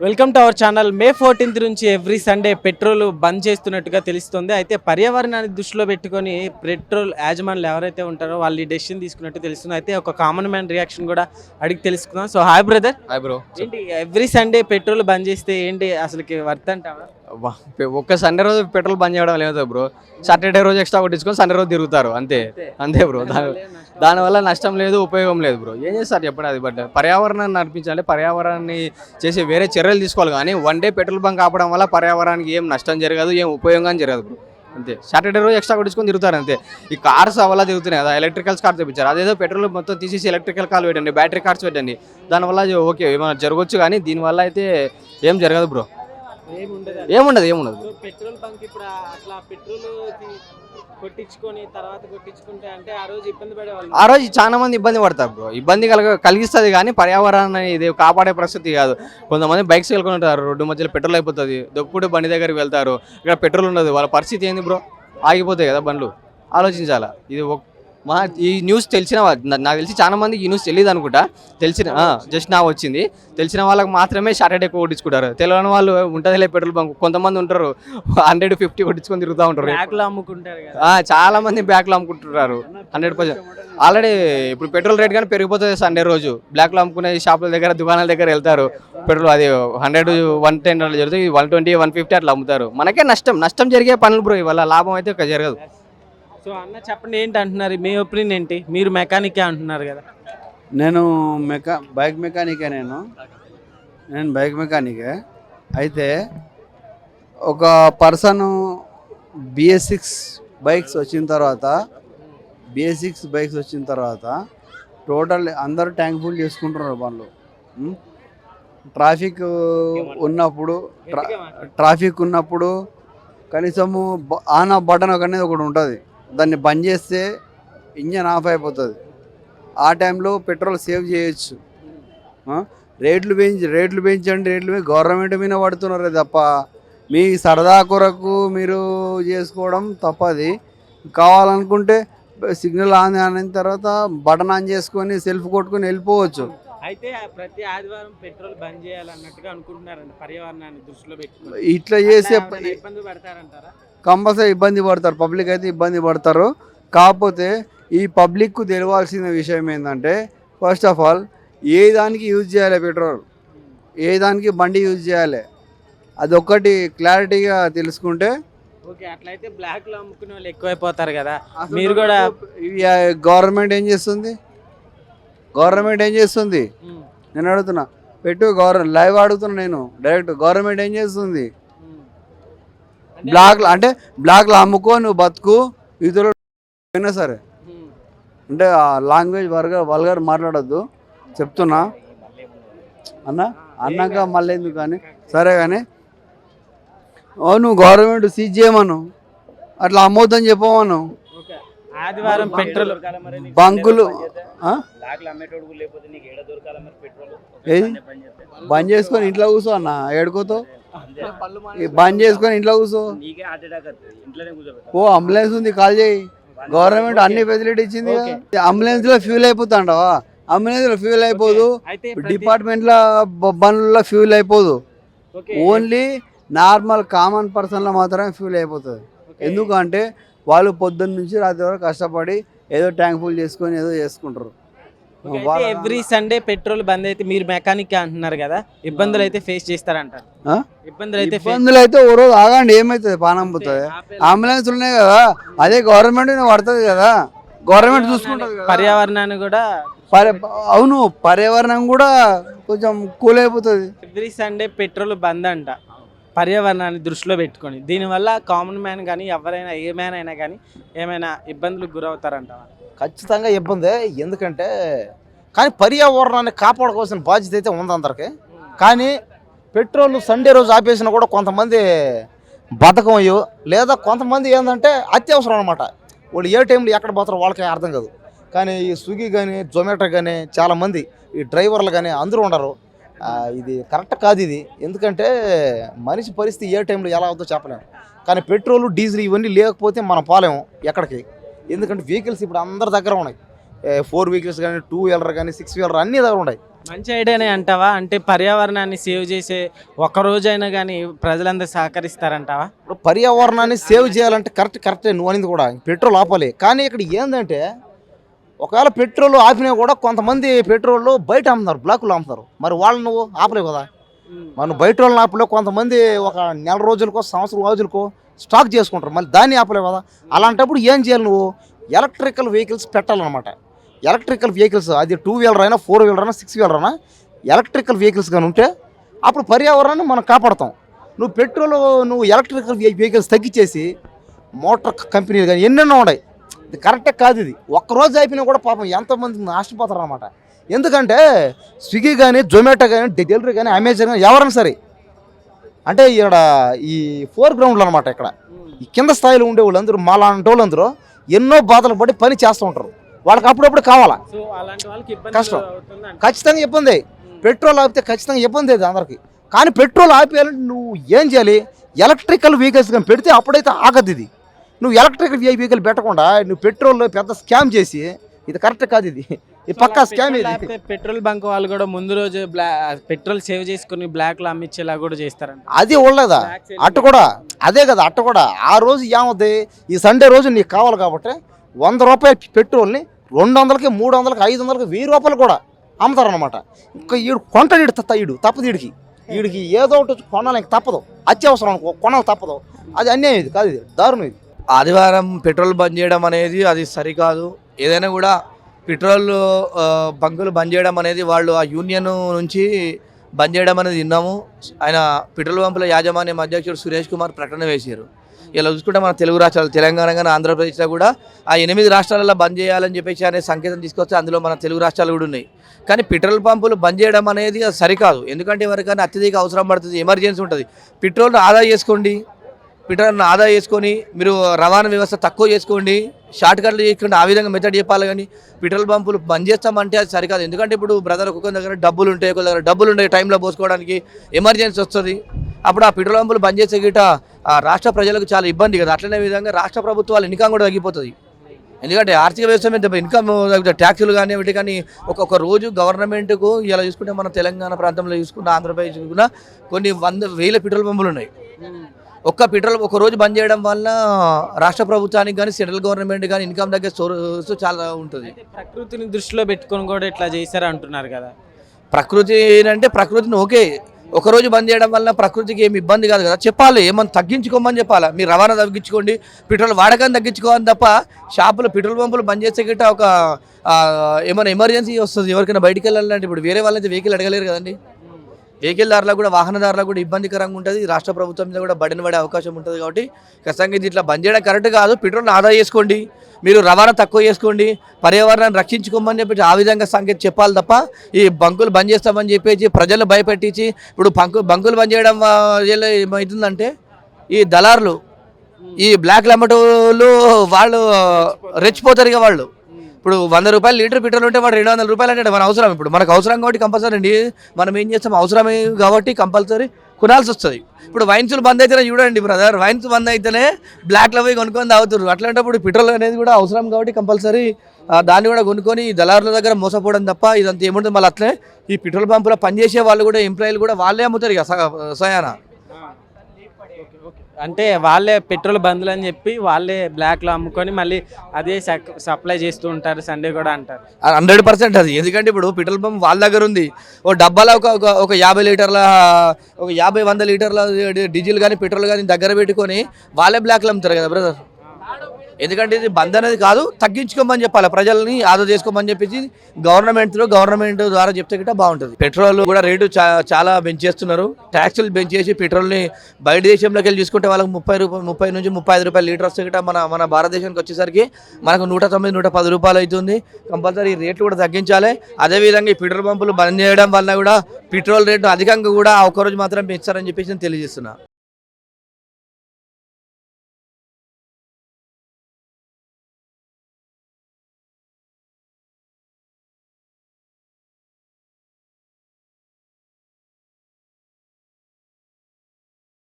Welcome to our channel. May fourteenth నుంచి every Sunday petrol bandh చేస్తున్నట్టుగా తెలుస్తుంది. అయితే పర్యావరణాన్ని దృష్టిలో పెట్టుకొని పెట్రోల్ యాజమానులు ఎవరైతే ఉంటారో వాళ్ళు ఈ డెసిషన్ తీసుకున్నట్టు తెలుస్తుంది. అయితే ఒక కామన్ మ్యాన్ రియాక్షన్ కూడా అడిగి తెలుసుకుందాం. So hi brother hi bro ఏంటి ఎవ్రీ సండే పెట్రోల్ బంద్ చేస్తే ఏంటి అసలుకి వర్త్ అంటావా? పె- ఒక్క సండే రోజు పెట్రోల్ బంద్ చేయడం లేదు బ్రో సాటర్డే రోజు ఎక్స్ట్రా కొట్టించుకొని సండే రోజు తిరుగుతారు. అంతే. అంతే. బ్రో దానివల్ల నష్టం లేదు ఉపయోగం లేదు బ్రో. ఏం చేస్తారు చెప్పండి అది బట్ పర్యావరణాన్ని నడిపించాలి పర్యావరణాన్ని చేసే వేరే చర్యలు తీసుకోవాలి కానీ వన్ డే పెట్రోల్ బంక్ ఆపడం వల్ల పర్యావరణానికి ఏం నష్టం జరగదు ఏం ఉపయోగం జరగదు బ్రో. అంతే. సాటర్డే రోజు ఎక్స్ట్రా కొట్టించుకొని తిరుగుతారు అంతే. ఈ కార్స్ అవలా తిరుగుతున్నాయి కదా ఎలక్ట్రికల్స్ కార్స్ తెప్పించారు. అదేదో పెట్రోల్ మొత్తం తీసేసి ఎలక్ట్రికల్ కార్ పెట్టండి బ్యాటరీ కార్స్ పెట్టండి. దానివల్ల ఓకే ఏమైనా జరగవచ్చు కానీ దీనివల్ల అయితే ఏం జరగదు బ్రో. ఏముండదు. ఏముండదు పెట్రోల్ బంక్ ఇప్పుడు అట్లా పెట్రోల్ కొట్టించుకొని తర్వాత కొట్టించుకుంటే అంటే ఆ రోజు ఇబ్బంది పడేవాళ్ళు. ఆ రోజు చాలా మంది ఇబ్బంది పడతారు బ్రో. ఇబ్బంది కలగ కలిగిస్తుంది కానీ పర్యావరణాన్ని ఇది కాపాడే పరిస్థితి కాదు. కొంతమంది బైక్స్ వెళ్ళుకుంటారు రోడ్డు మధ్యలో పెట్రోల్ అయిపోతుంది. దొప్పుడు బండి దగ్గరికి వెళ్తారు. ఇక్కడ పెట్రోల్ ఉండదు. వాళ్ళ పరిస్థితి ఏంది బ్రో? ఆగిపోతాయి కదా బండ్లు. ఆలోచించాలా? ఇది మా ఈ న్యూస్ తెలిసిన నాకు తెలిసి చాలా మందికి ఈ న్యూస్ తెలియదు అనుకుంటా. తెలిసిన జస్ట్ నా వచ్చింది. తెలిసిన వాళ్ళకి మాత్రమే సాటర్డే కొట్టించుకుంటారు. తెలియని వాళ్ళు ఉంటుందిలే పెట్రోల్ బంక్. కొంతమంది ఉంటారు హండ్రెడ్ ఫిఫ్టీ కొట్టించుకొని తిరుగుతూ ఉంటారు. చాలా మంది బ్యాక్లో అమ్ముకుంటున్నారు. హండ్రెడ్ పర్సెంట్ ఆల్రెడీ ఇప్పుడు పెట్రోల్ రేట్ కానీ పెరిగిపోతుంది సండే రోజు. బ్లాక్లో అమ్ముకునే షాపుల దగ్గర దుకాణాల దగ్గర వెళ్తారు. పెట్రోల్ అది హండ్రెడ్ వన్ టెన్ జరుగుతుంది. వన్ ట్వంటీ వన్ ఫిఫ్టీ అట్లా అమ్ముతారు. మనకే నష్టం. నష్టం జరిగే పనులు బ్రో ఇవాళ లాభం అయితే జరగదు. సో అన్న చెప్పండి ఏంటి అంటున్నారు? మీ ఒపీనియన్ ఏంటి? మీరు మెకానికే అంటున్నారు కదా. నేను మెకా బైక్ మెకానికే నేను. నేను బైక్ మెకానికే. అయితే ఒక పర్సన్ బిఎస్ సిక్స్ బైక్స్ వచ్చిన తర్వాత బిఎస్ సిక్స్ బైక్స్ వచ్చిన తర్వాత టోటల్ అందరూ ట్యాంక్ ఫుల్ చేసుకుంటున్నారు వాళ్ళు ఉం? ట్రాఫిక్ ఉన్నప్పుడు ట్రా- ట్రాఫిక్ ఉన్నప్పుడు కనీసము ఆన్ ఆఫ్ బటన్ ఒక అనేది ఒకటి ఉంటుంది. దాన్ని బంద్ చేస్తే ఇంజన్ ఆఫ్ అయిపోతుంది. ఆ టైంలో పెట్రోల్ సేవ్ చేయొచ్చు? రేట్లు పెంచి రేట్లు పెంచండి రేట్లు పెంచి గవర్నమెంట్ మీద పడుతున్నారు తప్ప మీ సరదా కొరకు మీరు చేసుకోవడం తప్పది. కావాలనుకుంటే సిగ్నల్ ఆన్ అయిన తర్వాత బటన్ ఆన్ చేసుకొని సెల్ఫ్ కొట్టుకొని వెళ్ళిపోవచ్చు. అయితే ప్రతి ఆదివారం పెట్రోల్ బంద్ చేయాలన్నట్టుగా అనుకుంటున్నారండి పర్యావరణాన్ని దృష్టిలో పెట్టుకుని. ఇట్లా చేసే ఇబ్బంది పడతారంటారా? కంపల్సరీ ఇబ్బంది పడతారు పబ్లిక్ అయితే ఇబ్బంది పడతారు. కాకపోతే ఈ పబ్లిక్కు తెలియాల్సిన విషయం ఏంటంటే ఫస్ట్ ఆఫ్ ఆల్ ఏ దానికి యూజ్ చేయాలి పెట్రోల్? ఏ దానికి బండి యూజ్ చేయాలి? అదొక్కటి క్లారిటీగా తెలుసుకుంటే ఓకే అట్లయితే బ్లాక్లో అమ్ముకునే వాళ్ళు ఎక్కువైపోతారు కదా. మీరు కూడా గవర్నమెంట్ ఏం చేస్తుంది? గవర్నమెంట్ ఏం చేస్తుంది? నేను అడుగుతున్నా. పెట్టు గవర్నమెంట్ లైవ్ అడుగుతున్నా నేను. డైరెక్ట్ గవర్నమెంట్ ఏం చేస్తుంది? ఉమ్. అంటే- బ్లాక్ అంటే బ్లాక్లో అమ్ముకో నువ్వు బతుకు ఇతరులు అయినా సరే. అంటే ఆ లాంగ్వేజ్ వల్గర్ వల్గర్ మాట్లాడొద్దు. చెప్తున్నా. అన్న? అన్నాక మళ్ళీ ఎందుకు కానీ సరే కానీ ఓ నువ్వు గవర్నమెంట్ సీజ్ చేయమను అట్లా అమ్మొద్దని చెప్పమను ఓకే. ఆదివారం పెట్రోల్ బంకులు బంద్ చేసుకొని ఇంట్లో కూర్చో అన్న. ఏడుకోతో బంద్ చేసుకొని ఇంట్లో కూర్చో. ఓ అంబులెన్స్ ఉంది కాల్ చేయి. గవర్నమెంట్ అన్ని ఫెసిలిటీ ఇచ్చింది అంబులెన్స్లో ఫ్యూల్ అయిపోతాండవా? అంబులెన్స్లో ఫ్యూల్ అయిపోదు. డిపార్ట్మెంట్లో బండ్లలో ఫ్యూల్ అయిపోదు. ఓకే, ఓన్లీ నార్మల్ కామన్ పర్సన్లో మాత్రమే ఫ్యూల్ అయిపోతుంది. ఎందుకంటే వాళ్ళు పొద్దున్న నుంచి రాత్రి వరకు కష్టపడి ఏదో ట్యాంక్ ఫుల్ చేసుకొని ఏదో చేసుకుంటారు. ఎవ్రీ సండే పెట్రోల్ బంద్ అయితే మీరు మెకానిక్ అంటున్నారు కదా ఇబ్బందులు అయితే ఫేస్ చేస్తారంటారు? ఇబ్బందులు అయితే ఇబ్బందులు అయితే ఓ రోజు ఆగండి ఏమవుతుంది పానం పోతుంది అంబులెన్స్ ఉన్నాయి కదా అదే గవర్నమెంట్ పడుతుంది కదా గవర్నమెంట్ చూసుకుంటుంది పర్యావరణాన్ని కూడా అవును పర్యావరణం కూడా కొంచెం కూల్ అయిపోతుంది. ఎవ్రీ సండే పెట్రోల్ బంద్ అంట. పర్యావరణాన్ని దృష్టిలో పెట్టుకొని దీనివల్ల కామన్ మ్యాన్ కానీ ఎవరైనా ఏ మ్యాన్ అయినా కానీ ఏమైనా ఇబ్బందులకు గురవుతారంట. ఖచ్చితంగా ఇబ్బంది. ఎందుకంటే కానీ పర్యావరణాన్ని కాపాడుకోవాల్సిన బాధ్యత అయితే ఉంది అందరికి. కానీ పెట్రోల్ సండే రోజు ఆపేసినా కూడా కొంతమంది బద్ధకం అయ్యో లేదా కొంతమంది ఏంటంటే అత్యవసరం అనమాట వాళ్ళు ఏ టైంలో ఎక్కడ పోతారో వాళ్ళకి అర్థం కాదు. కానీ ఈ స్విగ్గీ కానీ జొమాటో కానీ చాలామంది ఈ డ్రైవర్లు కానీ అందరూ ఉండరు. ఇది కరెక్ట్ కాదు ఇది. ఎందుకంటే మనిషి పరిస్థితి ఏ టైంలో ఎలా అవుతుందో చెప్పలేము కానీ పెట్రోల్ డీజిల్ ఇవన్నీ లేకపోతే మనం పోలేము ఎక్కడికి. ఎందుకంటే వెహికల్స్ ఇప్పుడు అందరి దగ్గర ఉన్నాయి. ఫోర్ వెహికల్స్ కానీ టూ వీలర్ కానీ సిక్స్ వీలర్ అన్ని దగ్గర ఉన్నాయి. మంచి ఐడియానే అంటావా? అంటే పర్యావరణాన్ని సేవ్ చేసే ఒక రోజైనా కానీ ప్రజలందరూ సహకరిస్తారంటావా? ఇప్పుడు పర్యావరణాన్ని సేవ్ చేయాలంటే కరెక్ట్ కరెక్టే నువ్వు అనేది కూడా. పెట్రోల్ ఆపాలి. కానీ ఇక్కడ ఏంటంటే ఒకవేళ పెట్రోల్ ఆపినా కూడా కొంతమంది పెట్రోల్ బయట అమ్ముతారు బ్లాకులు అమ్ముతారు. మరి వాళ్ళు నువ్వు ఆపలేవు కదా? మనం బయట వాళ్ళని ఆపలేవు. కొంతమంది ఒక నెల రోజులకో సంవత్సరం రోజులకో స్టాక్ చేసుకుంటారు. మళ్ళీ దాన్ని ఆపలేవు కదా. అలాంటప్పుడు ఏం చేయాలి నువ్వు? ఎలక్ట్రికల్ వెహికల్స్ పెట్టాలన్నమాట. ఎలక్ట్రికల్ వెహికల్స్ అది టూ వీలర్ అయినా ఫోర్ వీలర్ అయినా సిక్స్ వీలర్ అయినా ఎలక్ట్రికల్ వెహికల్స్ కానీ ఉంటే అప్పుడు పర్యావరణాన్ని మనం కాపాడతాం. నువ్వు పెట్రోల్ నువ్వు ఎలక్ట్రికల్ వెహికల్స్ తగ్గించేసి మోటార్ కంపెనీలు కానీ ఎన్నెన్నో ఉన్నాయి. ఇది కరెక్టే కాదు ఇది. ఒక్కరోజు అయిపోయినా కూడా పాపం ఎంతమంది నష్టపోతారు అనమాట ఎందుకంటే స్విగ్గీ కానీ జొమాటో కానీ డెలివరీ కానీ అమెజాన్ కానీ ఎవరైనా సరే అంటే ఇక్కడ ఈ ఫోర్ గ్రౌండ్లో అనమాట ఇక్కడ. ఈ కింద స్థాయిలో ఉండే వాళ్ళందరూ మాలాంటి వాళ్ళందరూ ఎన్నో బాధలు పడి పని చేస్తూ ఉంటారు. వాళ్ళకి అప్పుడప్పుడు కావాలా? కష్టం. ఖచ్చితంగా ఇబ్బంది. పెట్రోల్ ఆపితే ఖచ్చితంగా ఇబ్బంది అది అందరికి. కానీ పెట్రోల్ ఆపేయాలంటే నువ్వు ఏం చేయాలి? ఎలక్ట్రికల్ వెహికల్స్ కానీ పెడితే అప్పుడైతే ఆగదు ఇది. నువ్వు ఎలక్ట్రికల్ వెహికల్ పెట్టకుండా నువ్వు పెట్రోల్ పెద్ద స్కామ్ చేసి ఇది కరెక్ట్ కాదు ఇది. ఇది పక్కా స్కామ్ పెట్రోల్ ఇది. పెట్రోల్ బంక్ వాళ్ళు కూడా ముందు రోజు బ్లా పెట్రోల్ సేవ్ చేసుకుని బ్లాక్లో అమ్మించేలా కూడా చేస్తారంట. అది ఉండదా? అట్ట కూడా? అదే కదా అట్ట కూడా. ఆ రోజు ఏమవుద్ది? ఈ సండే రోజు నీకు కావాలి కాబట్టి వంద రూపాయల పెట్రోల్ని రెండు వందలకి మూడు వందలకి ఐదు వందలకి వెయ్యి రూపాయలు కూడా అమ్ముతారనమాట ఇంకా ఈడు కొంటాడు ఈడు తప్ప ఈడు తప్పదు ఈడికి. వీడికి ఏదో ఒకటి కొనాలి ఇంక తప్పదు. అత్యవసరం అనుకో కొనాలి తప్పదు. అది అన్యాయం ఇది కాదు ఇది. దారుణం ఇది. ఆదివారం పెట్రోల్ బంద్ చేయడం అనేది అది సరికాదు. ఏదైనా కూడా పెట్రోల్ బంకులు బంద్ చేయడం అనేది వాళ్ళు ఆ యూనియన్ నుంచి బంద్ చేయడం అనేది విన్నాము. ఆయన పెట్రోల్ పంపుల యాజమాన్యం అధ్యక్షుడు సురేష్ కుమార్ ప్రకటన వేశారు. ఇలా చూసుకుంటే మన తెలుగు రాష్ట్రాలు తెలంగాణ కానీ ఆంధ్రప్రదేశ్లో కూడా ఆ ఎనిమిది రాష్ట్రాలలో బంద్ చేయాలని చెప్పేసి అనే సంకేతం తీసుకొస్తే అందులో మన తెలుగు రాష్ట్రాలు కూడా ఉన్నాయి. కానీ పెట్రోల్ పంపులు బంద్ చేయడం అనేది అది సరికాదు. ఎందుకంటే ఎవరికైనా అత్యధిక అవసరం పడుతుంది ఎమర్జెన్సీ ఉంటుంది. పెట్రోల్ని ఆదా చేసుకోండి. పెట్రోల్ని ఆదా చేసుకొని మీరు రవాణా వ్యవస్థ తక్కువ చేసుకోండి షార్ట్ కట్లు చేసుకోండి ఆ విధంగా మెథడ్ చెప్పాలి కానీ పెట్రోల్ పంపులు బంద్ చేస్తామంటే అది సరికాదు. ఎందుకంటే ఇప్పుడు బ్రదర్ ఒక్కొక్క దగ్గర డబ్బులు ఉంటాయి ఒక దగ్గర డబ్బులు ఉంటాయి టైంలో పోసుకోవడానికి ఎమర్జెన్సీ వస్తుంది. అప్పుడు ఆ పెట్రోల్ పంపులు బంద్ చేసే గిట ఆ రాష్ట్ర ప్రజలకు చాలా ఇబ్బంది కదా. అట్లనే విధంగా రాష్ట్ర ప్రభుత్వాల ఇన్కమ్ కూడా తగ్గిపోతుంది. ఎందుకంటే ఆర్థిక వ్యవస్థ మీద ఇన్కమ్ ట్యాక్సులు కానీ వీటి కానీ ఒక్కొక్క రోజు గవర్నమెంట్కు ఇలా చూసుకుంటే మన తెలంగాణ ప్రాంతంలో చూసుకున్న ఆంధ్రప్రదేశ్ చూసుకున్న కొన్ని వంద వేల పెట్రోల్ పంపులు ఉన్నాయి. ఒక్క పెట్రోల్ ఒక రోజు బంద్ చేయడం వల్ల రాష్ట్ర ప్రభుత్వానికి కానీ సెంట్రల్ గవర్నమెంట్ కానీ ఇన్కమ్ తగ్గే సోర్స్ చాలా ఉంటుంది. ప్రకృతిని దృష్టిలో పెట్టుకొని కూడా ఇట్లా చేశారు అంటున్నారు కదా? ప్రకృతి అంటే ప్రకృతిని ఓకే ఒక రోజు బంద్ చేయడం వల్ల ప్రకృతికి ఏమి ఇబ్బంది కాదు కదా. చెప్పాలి ఏమన్నా తగ్గించుకోమని చెప్పాలి? మీరు రవాణా తగ్గించుకోండి పెట్రోల్ వాడకాన్ని తగ్గించుకోవాలి తప్ప షాపులు పెట్రోల్ పంపులు బంద్ చేసే గిట్ట ఒక ఏమైనా ఎమర్జెన్సీ వస్తుంది ఎవరికైనా బయటికి వెళ్ళాలంటే ఇప్పుడు వేరే వాళ్ళైతే వెహికల్ అడగలేరు కదండి. వెహికల్దారులకు కూడా వాహనదారులకు కూడా ఇబ్బందికరంగా ఉంటుంది. రాష్ట్ర ప్రభుత్వం మీద కూడా బడిన పడే అవకాశం ఉంటుంది కాబట్టి ఖచ్చితంగా ఇది ఇట్లా బంద్ చేయడం కరెక్ట్ కాదు. పెట్రోల్ ఆదా చేసుకోండి. మీరు రవాణా తక్కువ చేసుకోండి. పర్యావరణాన్ని రక్షించుకోమని చెప్పి ఆ విధంగా సంకేతం చెప్పాలి తప్ప ఈ బంకులు బంద్ చేస్తామని చెప్పేసి ప్రజలు భయపెట్టించి ఇప్పుడు బంకు బంకులు బంద్ చేయడం ఏమవుతుందంటే ఈ దళారులు ఈ బ్లాక్ లెమటోలు వాళ్ళు రెచ్చిపోతారు ఇక వాళ్ళు. ఇప్పుడు వంద రూపాయలు లీటర్ పెట్రోల్ ఉంటే వాడు రెండు వందల రూపాయలు అంటే మన అవసరం ఇప్పుడు. మనకు అవసరం కాబట్టి కంపల్సరీ అండి. మనం ఏం చేస్తాం? అవసరమే కాబట్టి కంపల్సరీ కొనాల్సి వస్తుంది. ఇప్పుడు వైన్స్లు బంద్ అయితేనే చూడండి బ్రదర్ వైన్స్ బంద్ అయితేనే బ్లాక్లో పోయి కొనుక్కొని తాగుతారు అట్లాంటప్పుడు పెట్రోల్ అనేది కూడా అవసరం కాబట్టి కంపల్సరీ దాన్ని కూడా కొనుక్కొని దళారుల దగ్గర మోసపోవడం తప్ప ఇదంతా ఏముంటుంది మళ్ళీ అట్లనే ఈ పెట్రోల్ పంపులో పనిచేసే వాళ్ళు కూడా ఎంప్లాయీలు కూడా వాళ్ళే అమ్ముతారు ఇక స- సయానా. అంటే వాళ్ళే పెట్రోల్ బందులు అని చెప్పి వాళ్ళే బ్లాక్లో అమ్ముకొని మళ్ళీ అదే సప్లై చేస్తూ ఉంటారు సండే కూడా అంటారు. హండ్రెడ్ పర్సెంట్ అది. ఎందుకంటే ఇప్పుడు పెట్రోల్ పంప్ వాళ్ళ దగ్గర ఉంది. ఓ డబ్బాలో ఒక ఒక ఒక యాభై లీటర్ల ఒక యాభై వంద లీటర్ల డీజిల్ కానీ పెట్రోల్ కానీ దగ్గర పెట్టుకొని వాళ్ళే బ్లాక్లు అమ్ముతారు కదా బ్రదర్ ఎందుకంటే ఇది బంద్ అనేది కాదు తగ్గించుకోమని చెప్పాలి. ప్రజల్ని ఆదా చేసుకోమని చెప్పేసి గవర్నమెంట్లో గవర్నమెంట్ ద్వారా చెప్తే గిట్ట బాగుంటుంది. పెట్రోల్ కూడా రేటు చా- చాలా పెంచేస్తున్నారు. ట్యాక్సులు పెంచేసి పెట్రోల్ని బయట దేశంలోకి వెళ్ళి చూసుకుంటే వాళ్ళకి ముప్పై రూపాయలు ముప్పై నుంచి ముప్పై ఐదు రూపాయలు లీటర్ వస్తే గిట్ట మన మన భారతదేశానికి వచ్చేసరికి మనకు నూట తొమ్మిది నూట పది రూపాయలు అవుతుంది కంపల్సరీ రేట్లు కూడా తగ్గించాలి. అదేవిధంగా ఈ పెట్రోల్ పంపులు బంద్ చేయడం వల్ల కూడా పెట్రోల్ రేటు అధికంగా కూడా ఆ రోజు మాత్రం పెంచారని చెప్పేసి నేను తెలియజేస్తున్నా.